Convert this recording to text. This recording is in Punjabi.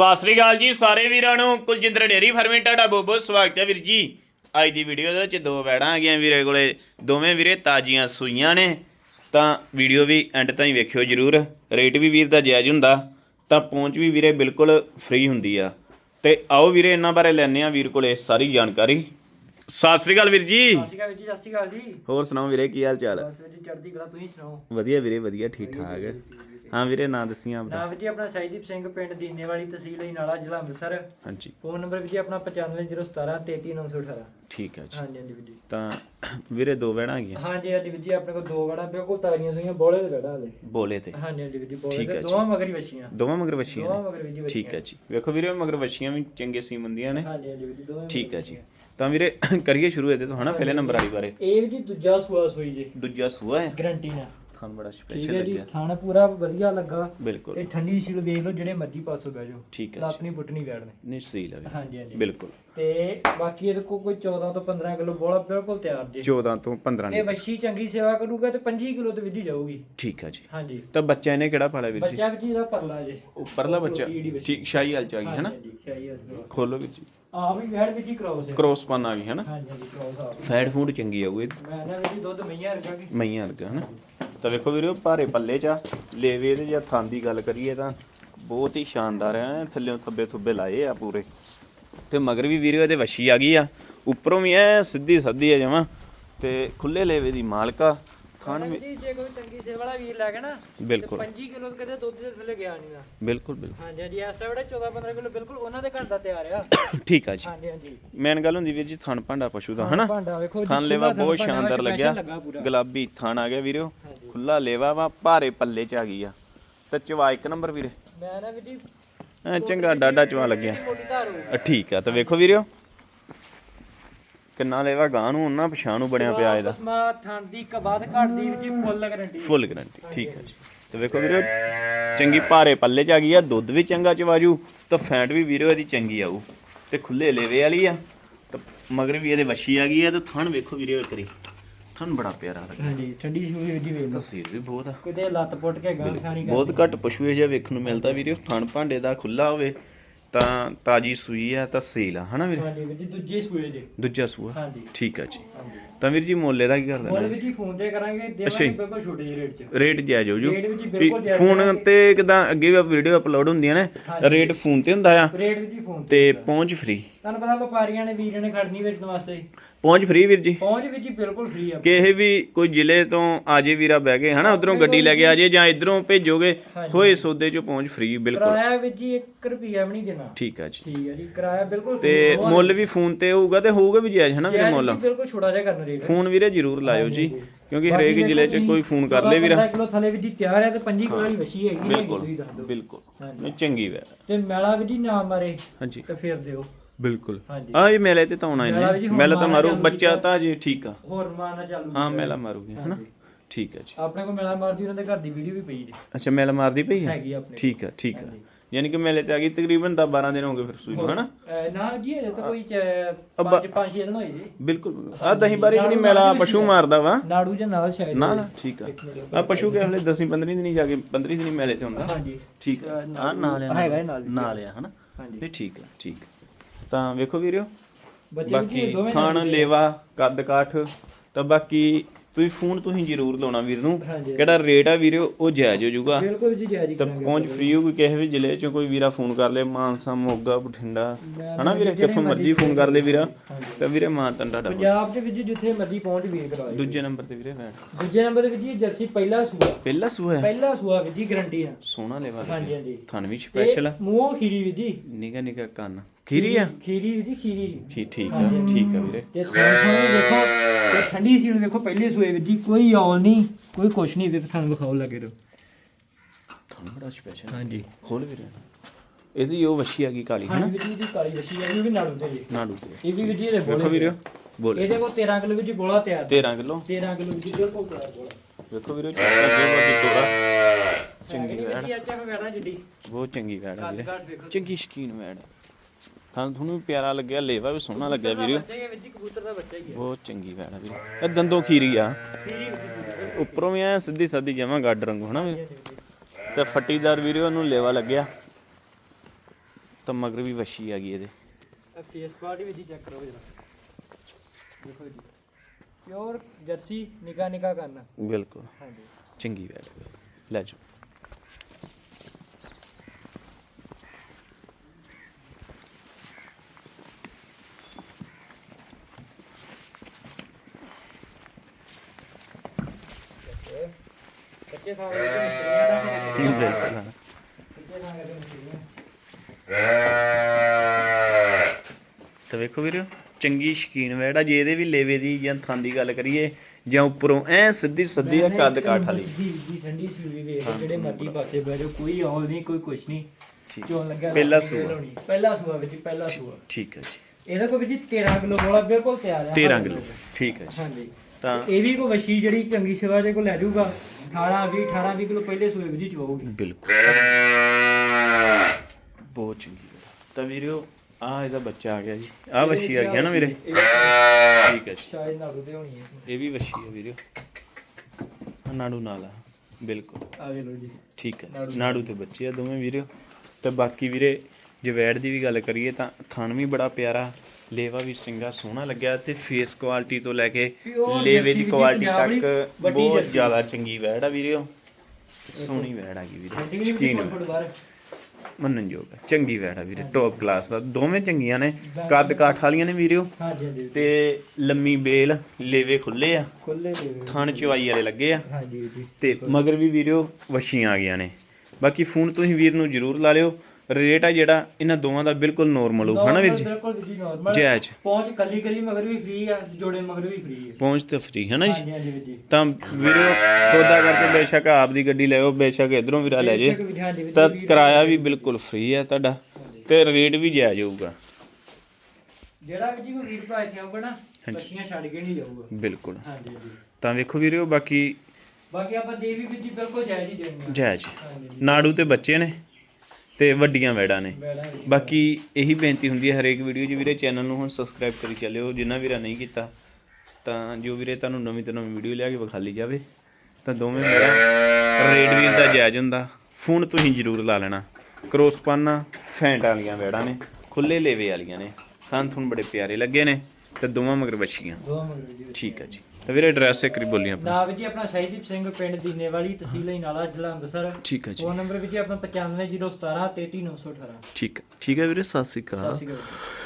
ਸਤਿ ਸ੍ਰੀ ਅਕਾਲ ਜੀ ਸਾਰੇ ਵੀਰਾਂ ਨੂੰ। ਕੁਲਜਿੰਦਰ ਡੇਰੀ ਫਾਰਮੇ ਤੁਹਾਡਾ ਬਹੁਤ ਬਹੁਤ ਸਵਾਗਤ ਹੈ ਵੀਰ ਜੀ। ਅੱਜ ਦੀ ਵੀਡੀਓ ਦੇ ਵਿੱਚ ਦੋ ਵੈੜਾਂ ਆ ਗਈਆਂ ਵੀਰੇ ਕੋਲੇ। ਦੋਵੇਂ ਵੀਰੇ ਤਾਜ਼ੀਆਂ ਸੂਈਆਂ ਨੇ। ਤਾਂ ਵੀਡੀਓ ਵੀ ਐਂਡ ਤਾਈਂ ਵੇਖਿਓ ਜਰੂਰ। ਰੇਟ ਵੀ ਵੀਰ ਦਾ ਜਾਇਜ਼ ਹੁੰਦਾ। ਤਾਂ ਪਹੁੰਚ ਵੀ ਵੀਰੇ ਬਿਲਕੁਲ ਫ੍ਰੀ ਹੁੰਦੀ ਆ। ਤੇ ਆਓ ਵੀਰੇ ਇਹਨਾਂ ਬਾਰੇ ਲੈਣੇ ਆ ਵੀਰ ਕੋਲੇ ਸਾਰੀ ਜਾਣਕਾਰੀ। ਸਤਿ ਸ੍ਰੀ ਅਕਾਲ ਵੀਰ ਜੀ। ਸਤਿ ਸ਼੍ਰੀ ਅਕਾਲ ਜੀ ਸਤਿ ਸ਼੍ਰੀ ਅਕਾਲ ਜੀ। ਹੋਰ ਸੁਣਾਓ ਵੀਰੇ ਕੀ ਹਾਲ ਚਾਲ? ਹੈ ਬਸ ਵੀਰ ਜੀ ਚੜ੍ਹਦੀ ਕਲਾ ਤੁਸੀਂ ਸੁਣਾਓ। ਵਧੀਆ ਵੀਰੇ ਵਧੀਆ ਠੀਕ ਠਾਕ। ਹਾਂ ਵੀਰੇ ਨਾਂ ਦੱਸੀਆਂ ਆਪਣਾ ਨਾਮ ਜੀ ਆਪਣਾ ਸਹਿਜਦੀਪ ਸਿੰਘ ਪਿੰਡ ਦੀਨੇ ਵਾਲੀ ਤਹਿਸੀਲ ਇਨਾਲਾ ਜ਼ਿਲ੍ਹਾ ਅੰਮ੍ਰਿਤਸਰ। ਹਾਂਜੀ। ਫੋਨ ਨੰਬਰ ਜੀ ਆਪਣਾ 9501 33918 ਠੀਕ ਹੈ ਜੀ। ਹਾਂਜੀ ਹਾਂਜੀ ਵੀਰ ਜੀ। ਤਾਂ ਵੀਰੇ ਦੋ ਵੈੜਾਂ ਆ ਗਈਆਂ ਹਾਂਜੀ ਹਾਂਜੀ ਵੀਰ ਜੀ ਆਪਣੇ ਕੋਲ ਦੋ ਵੜਾ ਬਿਲਕੁਲ ਤਾਜ਼ੀਆਂ ਸੀਗੀਆਂ ਬੋਲੇ ਦੇ ਵੜਾ ਹਲੇ ਬੋਲੇ ਤੇ। ਹਾਂਜੀ ਹਾਂਜੀ ਵੀਰ ਜੀ ਬੋਲੇ ਠੀਕ ਹੈ ਦੇ ਜੀ। ਦੋਵਾਂ ਮਗਰੀ ਵੱਛੀਆਂ। ਦੋਵਾਂ ਮਗਰ ਵੱਛੀਆਂ ਦੋਵਾਂ ਨੇ ਮਗਰ ਵੀਰ ਜੀ ਠੀਕ ਹੈ ਜੀ। ਵੇਖੋ ਵੀਰੇ ਮਗਰ ਵੱਛੀਆਂ ਵੀ ਚੰਗੇ ਸੀਮੰਦੀਆਂ ਨੇ। ਹਾਂਜੀ ਹਾਂਜੀ ਵੀਰ ਜੀ ਦੋਵਾਂ ਠੀਕ ਹੈ ਜੀ। ਤਾਂ ਵੀਰੇ ਕਰੀਏ ਸ਼ੁਰੂ ਇਹਦੇ ਤੋਂ ਹਨਾ ਪਹਿਲੇ ਨੰਬਰ ਵਾਲੀ ਬਾਰੇ। ਇਹ ਵੀਰ ਜੀ ਦੂਜਾ ਸੂਆ ਸੂਈ ਜੀ। ਦੂਜਾ ਸੂਆ ਹੈ। ਗਰੰਟੀ ਨਾਲ। ਤੁਹਾਨੂੰ ਬੜਾ ਠੀਕ ਸਪੈਸ਼ਲ ਹੈ ਜੀ ਲੱਗਿਆ। ਥਾਣਾ ਪੂਰਾ ਵਧੀਆ ਲੱਗਾ। ਬਿਲਕੁਲ। ਇਹ ਠੰਡੀ ਸੀਲ ਵੇਖ ਲਓ ਜਿਹੜੇ ਮਰਜ਼ੀ ਪਾਸੋਂ ਬਹਿ ਜਾਓ। ਠੀਕ ਹੈ ਲੱਤ ਨਹੀਂ ਪੁੱਟਣੀ ਨੇ ਨਹੀਂ ਸਹੀ ਲੱਗਾ ਹਾਂਜੀ ਹਾਂਜੀ। ਬਿਲਕੁਲ। ਤੇ ਬਾਕੀ ਇਹਦੇ ਕੋਲ ਕੋਈ 14 ਤੋਂ 15 ਕਿਲੋ ਬੋਲਾ ਬਿਲਕੁਲ ਤਿਆਰ ਜੀ। 14 ਤੋਂ 15 ਇਹ ਨੇ ਵੱਛੀ ਚੰਗੀ ਸੇਵਾ ਕਰੂਗਾ ਤੇ 25 ਕਿਲੋ ਤੇ ਵਿੱਧੀ ਜਾਊਗੀ। ਠੀਕ ਹੈ ਜੀ। ਹਾਂਜੀ। ਤਾਂ ਬੱਚਾ ਇਹਨੇ ਕਿਹੜਾ ਪਾਲਿਆ ਵੀਰ ਜੀ? ਬੱਚਾ ਵਿੱਚ ਇਹਦਾ ਪਰਲਾ ਜੇ। ਉੱਪਰਲਾ ਬੱਚਾ। ਠੀਕ ਸ਼ਾਹੀ ਹਾਲ ਚ ਆ ਗਈ ਹੈ ਨਾ? ਹਾਂਜੀ ਖੋਲੋ ਵੀਰ ਜੀ। ਆ ਵੀ ਵੈੜ ਵਿੱਚ ਹੀ ਕ੍ਰੋਸ ਹੈ। ਕ੍ਰੋਸ ਪਨ ਆ ਗਈ ਹੈ ਨਾ? ਹਾਂਜੀ ਹਾਂਜੀ ਕ੍ਰੋਸ ਆ ਫੈਟ ਫੂਡ ਚੰਗੀ ਆਊ ਮੈਂ ਨਾ ਵਿੱਚ ਦੁੱਧ ਮਈਆਂ ਰਖਾਂਗੀ ਮਈਆਂ ਲੱਗਾ ਹਨਾ ਤਾਂ ਵੇਖੋ ਵੀਰੋ ਭਾਰੇ ਪੱਲੇ ਚ ਆ, ਲੇਵੇ ਦੇ ਜਾਂ ਥਾਂ ਦੀ ਗੱਲ ਕਰੀਏ ਤਾਂ ਬਹੁਤ ਹੀ ਸ਼ਾਨਦਾਰ ਹੈ ਥੱਲੇ ਥੱਬੇ ਥੁੱਬੇ ਲਾਏ ਆ ਪੂਰੇ। ਤੇ ਮਗਰ ਵੀ ਵੀਰੋ ਇਹਦੇ ਵਸ਼ੀ ਆ ਗਈ ਆ। ਉੱਪਰੋਂ ਵੀ ਐ ਸਿੱਧੀ ਸੱਦੀ ਆ ਜਮਾ। ਤੇ ਖੁੱਲੇ ਲੇਵੇ ਦੀ ਮਾਲਕਾ ਥਣ ਵੀ ਜੀ ਜੇ ਕੋਈ ਚੰਗੀ ਸੇਵਾ ਵਾਲਾ ਵੀਰ ਲੈ ਗਿਆ ਨਾ ਬਿਲਕੁਲ। 25 ਕਿਲੋ ਕਦੇ ਦੁੱਧ ਦੇ ਥੱਲੇ ਗਿਆ ਨਹੀਂ ਨਾ ਬਿਲਕੁਲ ਬਿਲਕੁਲ। ਹਾਂਜੀ ਹਾਂਜੀ ਇਸ ਟਾਈਮ 14 15 ਕਿਲੋ ਬਿਲਕੁਲ ਉਹਨਾਂ ਦੇ ਘਰ ਦਾ ਤਿਆਰ ਆ। ਠੀਕ ਆ ਜੀ। ਹਾਂਜੀ ਹਾਂਜੀ। ਮੇਨ ਗੱਲ ਹੁੰਦੀ ਵੀਰ ਜੀ ਥਣ ਭਾਂਡਾ ਪਸ਼ੂ ਦਾ ਹਨਾ? ਭਾਂਡਾ ਵੇਖੋ ਜੀ, ਥਣ ਲੇਵਾ ਬਹੁਤ ਸ਼ਾਨਦਾਰ ਲੱਗਿਆ। ਗੁਲਾਬੀ ਥਣ ਆ ਗਿਆ ਵੀਰੋ। ਖੁੱਲਾ ਲੇਵਾ ਵਾ ਭਾਰੇ ਪੱਲੇ ਚ ਆ ਗਈ ਆ। ਤੇ ਚਵਾ ਇੱਕ ਨੰਬਰ ਵੀਰੇ। ਮੈਂ ਨਾ ਵੀ ਜੀ ਚੰਗਾ ਡਾਡਾ ਚਵਾ ਲੱਗਿਆ। ਠੀਕ ਆ ਤਾਂ ਵੇਖੋ ਵੀਰਿਓ ਕਿੰਨਾ ਲੈਵਾ ਗਾਂ ਨੂੰ ਉਹਨਾਂ ਪਛਾਣ ਨੂੰ ਬਣਿਆ ਪਿਆ ਇਹਦਾ। ਕਸਮਾ ਥਣ ਦੀ ਕਬਾਦ ਘੱਟ ਦੀ ਜੀ ਫੁੱਲ ਗਾਰੰਟੀ ਫੁੱਲ ਗਰੰਟੀ ਠੀਕ ਹੈ ਜੀ। ਤੇ ਵੇਖੋ ਵੀਰਿਓ ਚੰਗੀ ਭਾਰੇ ਪੱਲੇ ਚ ਆ ਗਈ ਆ ਦੁੱਧ ਵੀ ਚੰਗਾ ਚਵਾਜੂ ਤਾਂ ਫੈਟ ਵੀ ਵੀਰਿਓ ਇਹਦੀ ਚੰਗੀ ਆਊ। ਤੇ ਖੁੱਲੇ ਲੇਵੇ ਵਾਲੀ ਆ ਤਾਂ ਮਗਰ ਵੀ ਇਹਦੇ ਵੱਛੀ ਆ ਗਈ ਆ ਤੇ ਥਣ ਵੇਖੋ ਵਾਰੀ ਥਣ ਬੜਾ ਪਿਆਰਾ ਲੱਗਾ ਹਾਂਜੀ ਠੰਡੀ ਸੂਈ ਜੀ ਵੇਖ ਲਓ। ਤਸਵੀਰ ਵੀ ਬਹੁਤ ਆ। ਕਿਤੇ ਲੱਤ ਪੁੱਟ ਕੇ ਗਾਂ ਖਾਣੀ ਕਰ ਬਹੁਤ ਘੱਟ ਪਸ਼ੂ ਇਹ ਜਿਹਾ ਵੇਖਣ ਨੂੰ ਮਿਲਦਾ ਵੀਰਿਓ ਥਣ ਭਾਂਡੇ ਦਾ ਖੁੱਲਾ ਹੋਵੇ ਤਾਂ ਤਾਜੀ ਸੂਈ ਆ ਤਾਂ ਸੇਲ ਆ ਹਨਾ ਵੀਰੇ? ਹਾਂਜੀ ਵੀਰ ਜੀ ਦੂਜੇ ਸੂਏ ਜੀ। ਦੂਜਾ ਸੂਆ? ਹਾਂਜੀ। ਠੀਕ ਆ ਜੀ। ਹਾਂਜੀ। ਤਾਂ ਵੀਰ ਜੀ ਮੁੱਲ ਇਹਦਾ ਕੀ ਕਰਦਾ ਮੁੱਲ ਵੀ ਜੀ ਫੋਨ ਤੇ ਕਰਾਂਗੇ ਦੇਵਾਂਗੇ ਬਿਲਕੁਲ ਛੋਟੇ ਜਿਹੇ ਰੇਟ 'ਚ। ਰੇਟ ਜਾਇਜ਼ ਹੋ ਜੂ। ਰੇਟ ਵੀ ਜੀ ਬਿਲਕੁਲ ਜਾਇਜ਼ ਫੋਨ ਤੇ ਕਿਦਾਂ ਅੱਗੇ ਵੀ ਵੀਡੀਓ ਅਪਲੋਡ ਹੁੰਦੀਆਂ ਨੇ ਰੇਟ ਫੋਨ ਤੇ ਹੁੰਦਾ ਆ। ਰੇਟ ਵੀ ਜੀ ਫੋਨ ਤੇ ਪਹੁੰਚ ਫ੍ਰੀ ਤੁਹਾਨੂੰ ਪਤਾ ਵਪਾਰੀਆਂ ਨੇ ਵੀਰਾਂ ਨੇ ਖੜਨੀ ਵੇਚਣ ਵਾਸਤੇ। ਪਹੁੰਚ ਫ੍ਰੀ ਵੀਰ ਜੀ? ਪਹੁੰਚ ਵੀ ਜੀ ਬਿਲਕੁਲ ਫ੍ਰੀ ਆ। ਕਿਸੇ ਵੀ ਕੋਈ ਜ਼ਿਲ੍ਹੇ ਤੋਂ ਆਜੇ ਵੀਰਾ ਬਹਿ ਗਏ ਹਨਾ ਉਧਰੋਂ ਗੱਡੀ ਲੈ ਕੇ ਆਜੇ ਜਾਂ ਇਧਰੋਂ ਭੇਜੋਗੇ ਹੋਏ ਸੌਦੇ ਚੋਂ ਪਹੁੰਚ ਫ੍ਰੀ ਬਿਲਕੁਲ। ਕਿਰਾਇਆ ਵੀ ਜੀ 1 ਰੁਪਿਆ ਵੀ ਨਹੀਂ ਦੇਣਾ। ਠੀਕ ਆ ਜੀ। ਠੀਕ ਹੈ ਜੀ ਕਿਰਾਇਆ ਬਿਲਕੁਲ free ਤੇ ਹੋਊਗਾ। ਮੁੱਲ ਵੀ ਫੋਨ ਤੇ ਹੋਊਗਾ ਤੇ ਹੋਊਗਾ ਵੀ ਜਾਇਜ਼ ਹਨਾ ਵੀਰੇ ਮੁੱਲ? ਬਿਲਕੁਲ ਛੋਟਾ ਜਿਹਾ ਕਰਨਾ ਰੇਟ। ਫੋਨ ਵੀਰੇ ਜ਼ਰੂਰ ਲਾਇਓ ਜੀ ਕਿਉਂਕਿ ਹਰੇਕ ਜ਼ਿਲ੍ਹੇ 'ਚ ਕੋਈ ਫੋਨ ਕਰ ਲੇ ਵੀਰਾ। 15 ਕਿਲੋ ਥੱਲੇ ਵੀ ਜੀ ਤਿਆਰ ਹੈ ਤੇ 5 ਕਿਲੋ ਦੀ ਵਸ਼ੀ ਹੈਗੀ ਹੈ ਬਿਲਕੁਲ ਤੁਸੀਂ ਦੱਸ ਦਿਓ। ਬਿਲਕੁਲ। ਨਹੀਂ ਚੰਗੀ ਵੈ। ਤੇ ਮੈਲਾ ਵੀ ਜੀ ਨਾ ਮਾਰੇ ਹਾਂਜੀ। ਤੇ ਫੇਰ ਦਿਓ। ਬਿਲਕੁਲ। ਹਾਂਜੀ। ਆ ਇਹ ਮੇਲੇ ਤੇ ਤਾਂ ਆਉਣਾ ਮੇਲਾ ਵੀ ਜੀ ਇਹਨੇ ਹੁਣ ਮੇਲਾ ਤਾਂ ਮਾਰਾ ਬੱਚਾ। ਤਾਂ ਜੀ ਠੀਕ ਆ। ਹੋਰ ਮਾਰਨਾ ਚਾਲੂ ਹਾਂ ਕੀਤਾ। ਮੇਲਾ ਮਾਰੂਗੀ ਹਨਾ? ਠੀਕ ਹੈ ਜੀ। ਆਪਣੇ ਕੋਲ ਮੇਲਾ ਮਾਰਦੀ ਉਹਨਾਂ ਦੇ ਘਰ ਦੀ ਵੀਡੀਓ ਵੀ ਪਈ ਜੀ ਅੱਛਾ ਮੇਲਾ ਮਾਰਦੀ ਪਈ ਹੈ ਹੈਗੀ ਆਪਣੇ ਠੀਕ ਆ ਠੀਕ ਆ। ਯਾਨੀ ਕਿ ਮੇਲੇ ਤੇ ਆ ਗਈ ਤਕਰੀਬਨ 10 12 ਦਿਨ ਹੋ ਗਏ ਫਿਰ ਸੂਈ ਨੂੰ ਹਨਾ? ਅਹ ਨਾ ਜੀ ਇਹ ਤਾਂ ਕੋਈ 5 5 6 ਦਿਨ ਹੋਏ ਜੀ। ਬਿਲਕੁਲ। ਆ ਦਹੀਂ ਬਾਰੀ ਵੀ ਨਹੀਂ ਮੇਲਾ ਪਸ਼ੂ ਮਾਰਦਾ ਵਾ। ਨਾੜੂ ਜਾਂ ਨਾਲ ਸ਼ਾਇਦ ਨਾ ਨਾ ਠੀਕ ਆ। ਆ ਪਸ਼ੂ ਕੇ ਹਲੇ 10 15 ਦਿਨ ਹੀ ਜਾ ਕੇ 15 ਦਿਨ ਹੀ ਮੇਲੇ ਤੇ ਹੁੰਦਾ। ਹਾਂਜੀ। ਠੀਕ ਆ। ਆ ਨਾਲ ਆ ਹੈਗਾ ਇਹ ਨਾਲ। ਨਾਲ ਆ ਹਨਾ? ਹਾਂਜੀ। ਨਹੀਂ ਠੀਕ ਆ ਠੀਕ ਆ। ਤਾਂ ਵੇਖੋ ਵੀਰਿਓ। ਵੀ ਬਾਕੀ ਥਾਣ ਲੇਵਾ ਕੱਦ ਕਾਠ ਤਾਂ ਬਾਕੀ ਤੁਸੀਂ ਫੋਨ ਤੁਸੀਂ ਜ਼ਰੂਰ ਲਾਉਣਾ ਵੀਰ ਨੂੰ। ਕਿਹੜਾ ਰੇਟ ਆ ਵੀਰਿਓ ਉਹ ਜਾਇਜ਼ ਹੋ ਜਾਊਗਾ। ਬਿਲਕੁਲ ਜੀ ਜਾਰੀ ਤਾਂ ਪਹੁੰਚ ਫ੍ਰੀ ਹੋਊਗੀ ਕਿਸੇ ਵੀ ਜ਼ਿਲ੍ਹੇ ਚੋਂ ਕੋਈ ਵੀਰਾ ਫੋਨ ਕਰ ਲੇ ਮਾਨਸਾ ਮੋਗਾ ਬਠਿੰਡਾ। ਹਨਾ ਵੀਰੇ? ਕਿੱਥੋਂ ਮਰਜ਼ੀ ਫੋਨ ਕਰ ਲੇ ਵੀਰਾ। ਤਾਂ ਵੀਰੇ ਮਾਨ ਤਾਂ ਤੁਹਾਡਾ ਪੰਜਾਬ ਦੇ ਵਿੱਚ ਜਿੱਥੇ ਮਰਜ਼ੀ ਪਹੁੰਚ ਵੀਰ ਕਰਾ ਦੂਜੇ ਨੰਬਰ ਤੇ ਵੀਰੇ ਬੈਠ। ਦੂਜੇ ਨੰਬਰ ਦੇ ਵਿੱਚ ਜਰਸੀ ਪਹਿਲਾ ਸੂਆ। ਪਹਿਲਾ ਸੂਆ ਹੈ? ਪਹਿਲਾ ਸੂਆ ਵਿੱਚ ਜੀ ਗਰੰਟੀ ਆ। ਸੋਹਣਾ ਲੈਵਾ। ਹਾਂਜੀ ਹਾਂਜੀ। ਥਣ ਵੀ ਤੇ ਸਪੈਸ਼ਲ ਆ। ਮੂੰਹ ਖੀਰੀ ਵਿੱਚ ਜੀ। ਨਿਗਾ ਨਿਗਾ ਕੰਨ। ਖੀਰੀ ਆ? ਖੀਰੀ ਜੀ ਖੀਰੀ ਠੀਕ ਠੀਕ ਆ ਠੀਕ ਆ ਵੀਰੇ। ਤੇ ਤੁਹਾਨੂੰ ਦੇਖੋ ਤੇ ਠੰਡੀ ਸੀਲ ਦੇਖੋ ਪਹਿਲੇ ਸੂਏ ਵਿੱਚ ਜੀ ਕੋਈ ਔਲ ਨਹੀਂ ਕੋਈ ਕੁਛ ਨਹੀਂ ਤੇ ਤੁਹਾਨੂੰ ਵਿਖਾਉ ਲੱਗੇ ਤੋ ਥਣ ਬੜਾ ਸਪੈਸ਼ਲ ਹਾਂਜੀ। ਖੋਲ ਵੀਰੇ। ਇਹਦੀ ਉਹ ਵੱਛੀ ਆ ਗਈ ਕਾਲੀ ਹਨਾ? ਹਾਂਜੀ ਜੀ ਕਾਲੀ ਵਸ਼ੀ ਹੈ ਇਹ ਵੀ ਨਾਲ ਹੁੰਦੇ ਜੀ ਨਾ ਡੁੱਬੇ ਇਹ ਵੀ ਜੀ ਇਹਦੇ ਵੇਖੋ ਬੋਲੇ ਵੀਰੇ ਬੋਲ। ਇਹਦੇ ਕੋਲ 13 ਕਿਲੋ ਵਿੱਚ ਜੀ ਬੋਲਾ ਤਿਆਰ। 13 ਕਿਲੋ। 13 ਕਿਲੋ ਵਿੱਚ ਜੀ ਬਿਲਕੁਲ ਤਿਆਰ ਬੋਲਾ। ਵੇਖੋ ਵੀਰੇ ਅੱਗੇ ਬਾਕੀ ਤੋੜਾ ਚੰਗੀ ਵੈੜ ਵਿੱਚ ਅੱਛਾ ਵਗੈਰਾ ਜਿੱਡੀ। ਬਹੁਤ ਚੰਗੀ ਵੈੜ ਆ ਵੀਰੇ। ਚੰਗੀ ਸ਼ਕੀਨ ਵੈੜ ਤੁਹਾਨੂੰ ਤੁਹਾਨੂੰ ਵੀ ਪਿਆਰਾ ਲੱਗਿਆ ਲੇਵਾ ਵੀ ਸੋਹਣਾ ਲੱਗਿਆ ਵੀਰੇ। ਬੱਚਾ ਹੀ ਹੈ ਵਿੱਚ ਜੀ ਕਬੂਤਰ ਦਾ ਬੱਚਾ ਹੀ ਹੈ ਬਹੁਤ ਚੰਗੀ ਵੈੜ ਆ ਵੀਰੇ। ਇਹ ਦੰਦੋ ਖੀਰੀ ਆ। ਉੱਪਰੋਂ ਵੀ ਐ ਸਿੱਧੀ ਸਾਦੀ ਜਮਾ ਗੱਡ ਰੰਗ ਹਨਾ ਵੀਰੇ? ਤੇ ਫੱਟੀਦਾਰ ਵੀਰੇ ਉਹਨੂੰ ਲੇਵਾ ਲੱਗਿਆ। ਤਾਂ ਮਗਰ ਵੀ ਵਸ਼ੀ ਆ ਗਈ ਇਹਦੇ। ਫੇਸ ਪਾਰਟੀ ਵਿੱਚ ਚੈੱਕ ਕਰੋ ਜਰਾ। ਦੇਖੋ ਜੀ। ਪਿਓਰ ਜਰਸੀ ਨਿਕਾ ਨਿਕਾ ਕਰਨਾ। ਬਿਲਕੁਲ। ਹਾਂਜੀ। ਚੰਗੀ ਵੈੜ ਲੈ ਜਾਓ। ਥਾਂ ਦਾ ਥਾਂ ਮਿਸਤਰੀਆਂ ਤਾਂ ਵੇਖੋ ਵੀਰੋ ਚੰਗੀ ਸ਼ਕੀਨ ਵੈੜ ਆ ਜੇ ਇਹਦੇ ਵੀ ਲੇਵੇ ਦੀ ਜਾਂ ਥਾਂ ਦੀ ਗੱਲ ਕਰੀਏ ਜਾਂ ਉੱਪਰੋਂ ਐ ਸਿੱਧੀ ਸੱਦੀ ਆ ਕੱਦ ਕਾਠ ਵਾਲੀ। ਜੀ ਠੰਡੀ ਸੂਈ ਵੇਖ ਜਿਹੜੇ ਮਰਜ਼ੀ ਪਾਸੇ ਬਹਿ ਜਾਓ ਕੋਈ ਔਲ ਨਹੀਂ ਕੋਈ ਕੁਛ ਨਹੀਂ। ਚੋਣ ਲੱਗਿਆ ਪਹਿਲਾ ਲੱਗ ਕੇ ਸੂਆ। ਪਹਿਲਾ ਸੂਆ ਵਿੱਚ ਪਹਿਲਾ ਸੂਆ। ਠੀਕ ਹੈ ਜੀ। ਇਹਦਾ ਕੋਈ ਜੀ 13 ਕਿਲੋ ਬੋਲਾ ਬਿਲਕੁਲ ਤਿਆਰ ਹੈ। 13 ਕਿਲੋ। ਠੀਕ ਹੈ ਜੀ। ਹਾਂਜੀ। ਤਾਂ ਇਹ ਵੀ ਕੋ ਵਸ਼ੀ ਜਿਹੜੀ ਚੰਗੀ ਸੇਵਾ ਜੇ ਕੋ ਲੈ ਜਾਊਗਾ। 18 20 18 20 ਕਿਲੋ ਪਹਿਲੇ ਸੂਏ ਵਿੱਚ ਹੀ ਚਵਾਉਗੀ ਬਿਲਕੁਲ। ਬਹੁਤ ਚੰਗੀ। ਤਾਂ ਵੀਰੋ ਆ ਇਹਦਾ ਬੱਚਾ ਆ ਗਿਆ ਜੀ। ਆ ਵਸ਼ੀ ਆ ਗਿਆ ਨਾ ਵੀਰੇ? ਠੀਕ ਹੈ ਜੀ। ਸ਼ਾਇਦ ਨਾ ਰੁਦੇ ਹੋਣੀ ਹੈ। ਇਹ ਵੀ ਵਸ਼ੀ ਆ ਵੀਰੋ ਆਹ ਨਾੜੂ ਨਾਲ ਆ। ਬਿਲਕੁਲ। ਆ ਵੇ ਲੋ ਜੀ। ਠੀਕ ਹੈ। ਨਾੜੂ। ਨਾੜੂ ਤੇ ਬੱਚੇ ਆ ਦੋਵੇਂ ਵੀਰੇ ਤੇ ਬਾਕੀ ਵੀਰੇ ਜੇ ਵੈੜ ਦੀ ਵੀ ਗੱਲ ਕਰੀਏ ਤਾਂ ਥਣ ਵੀ ਬੜਾ ਪਿਆਰਾ ਲੇਵਾ ਵੀ ਸਿੰਗਾ ਸੋਹਣਾ ਲੱਗਿਆ ਤੇ ਫੇਸ ਕੁਆਲਿਟੀ ਤੋਂ ਲੈ ਕੇ ਲੇਵੇ ਦੀ ਕੁਆਲਿਟੀ ਤੱਕ ਬਹੁਤ। ਜ਼ਿਆਦਾ ਚੰਗੀ ਵੈੜ ਆ ਵੀਰੇ ਸੋਹਣੀ ਵੈੜ ਆ ਗਈ ਵੀਰੇ। ਸ਼ਕੀਨ ਮੰਨਣਯੋਗ ਹੈ ਚੰਗੀ ਵੈੜ ਆ ਵੀਰੇ। ਟੌਪ ਕਲਾਸ ਦਾ ਦੋਵੇਂ ਚੰਗੀਆਂ ਨੇ। ਕੱਦ ਕਾਠ ਵਾਲੀਆਂ ਨੇ ਵੀਰਿਓ। ਹਾਂਜੀ ਹਾਂਜੀ। ਤੇ ਲੰਮੀ ਬੇਲ ਲੇਵੇ ਖੁੱਲੇ ਆ। ਖੁੱਲੇ ਦੇ ਥਣ ਚਵਾਈ ਵਾਲੇ ਲੱਗੇ ਆ। ਹਾਂਜੀ ਤੇ ਮਗਰ ਵੀ ਵੀਰਿਓ ਵਸ਼ੀਆਂ ਆ ਗਈਆਂ ਨੇ। ਬਾਕੀ ਫੋਨ ਤੁਸੀਂ ਵੀਰ ਨੂੰ ਜ਼ਰੂਰ ਲਾ ਲਿਓ। ਰੇਟ ਆ ਜਿਹੜਾ ਇਹਨਾਂ ਦੋਵਾਂ ਦਾ ਬਿਲਕੁਲ ਨੋਰਮਲ ਹੋਊ ਹਨਾ ਵੀਰ ਜੀ? ਬਿਲਕੁਲ ਜੀ ਨਾਰਮਲ ਜਾਇਜ਼ ਪਹੁੰਚ ਕੱਲੀ ਕੱਲੀ ਮਗਰ ਵੀ ਫ੍ਰੀ ਆ ਜੋੜੇ ਮਗਰ ਵੀ ਫ੍ਰੀ ਆ। ਪਹੁੰਚ ਤੇ ਫ੍ਰੀ ਹੈ ਨਾ ਜੀ? ਹਾਂਜੀ ਹਾਂਜੀ ਵੀਰ ਜੀ। ਤਾਂ ਵੀਰੋ ਸੌਦਾ ਕਰਕੇ ਬੇਸ਼ੱਕ ਆਪ ਦੀ ਗੱਡੀ ਲਿਓ ਬੇਸ਼ੱਕ ਇਧਰੋਂ ਵੀਰਾ ਲੈ ਜੇ। ਬੇਸ਼ੱਕ ਵੀ ਹਾਂਜੀ ਵੀਰ ਤਾਂ ਜੀ, ਕਿਰਾਇਆ ਵੀ ਬਿਲਕੁਲ ਫ੍ਰੀ ਹੈ ਤੁਹਾਡਾ ਤੇ ਰੇਟ ਵੀ ਜਾਇਜ਼ ਹੋਊਗਾ। ਜਿਹੜਾ ਵੀ ਜੀ ਕੋਈ ਭਰਾ ਇੱਥੇ ਆਊਗਾ ਨਾ ਬੱਚੀਆਂ ਛੱਡ ਕੇ ਨਹੀਂ ਜਾਊਗਾ। ਬਿਲਕੁਲ। ਹਾਂਜੀ ਜੀ ਤਾਂ ਵੇਖੋ ਵੀਰੋ ਬਾਕੀ ਬਾਕੀ ਆਪਾਂ ਦੇ ਵੀ ਵੀਰ ਜੀ ਬਿਲਕੁਲ ਜਾਇਜ਼ ਹੀ ਦੇਣੀ ਆ ਜਾਇਜ਼ ਜੀ ਨਾੜੂ ਤੇ ਬੱਚੇ ਨੇ। ਤੇ ਵੱਡੀਆਂ ਵੈੜਾਂ ਨੇ। ਬਾਕੀ ਇਹੀ ਬੇਨਤੀ ਹੁੰਦੀ ਹੈ ਹਰੇਕ ਵੀਡੀਓ 'ਚ ਵੀਰੇ ਚੈਨਲ ਨੂੰ ਹੁਣ ਸਬਸਕ੍ਰਾਈਬ ਕਰੀ ਚੱਲਿਓ। ਜਿਨ੍ਹਾਂ ਵੀਰਾਂ ਨਹੀਂ ਕੀਤਾ ਤਾਂ ਜੋ ਵੀਰੇ ਤੁਹਾਨੂੰ ਨਵੀਂ ਤੋਂ ਨਵੀਂ ਵੀਡੀਓ ਲਿਆ ਕੇ ਵਿਖਾਲੀ ਜਾਵੇ ਤਾਂ ਦੋਵੇਂ ਮੇਰਾ ਰੇਟ ਵੀਰ ਦਾ ਜਾਇਜ਼ ਹੁੰਦਾ। ਫੋਨ ਤੁਸੀਂ ਜ਼ਰੂਰ ਲਾ ਲੈਣਾ। ਕ੍ਰੋਸ ਪਾਨਾ ਫੈਂਟ ਵਾਲੀਆਂ ਵੈੜਾਂ ਨੇ ਖੁੱਲੇ ਲੇਵੇ ਵਾਲੀਆਂ ਨੇ। ਥਾਂ ਤੁਹਾਨੂੰ ਬੜੇ ਪਿਆਰੇ ਲੱਗੇ ਨੇ। ਤੇ ਦੋਵਾਂ ਮਗਰ ਬੱਛੀਆਂ ਦੋ ਮਗਰ ਜੀ ਠੀਕ ਹੈ ਜੀ। ਤਾਂ ਵੀਰੇ ਐਡਰੈਸ ਇੱਕ ਵਾਰੀ ਬੋਲੀ ਆਪਣਾ। ਨਾਮ ਜੀ ਆਪਣਾ ਸ਼ਹੀਦੀਪ ਸਿੰਘ ਪਿੰਡ ਦੀਨੇ ਵਾਲੀ ਤਹਿਸੀਲ ਨਾਲਾ ਜ਼ਿਲ੍ਹਾ ਅੰਮ੍ਰਿਤਸਰ। ਠੀਕ ਹੈ ਜੀ। ਫੋਨ ਨੰਬਰ ਵੀ ਜੀ ਆਪਣਾ 9501733918 ਠੀਕ ਠੀਕ ਹੈ ਵੀਰੇ ਸਤਿ ਸ਼੍ਰੀ ਸਤਿ ਅਕਾਲ ਸ਼੍ਰੀ ਅਕਾਲ।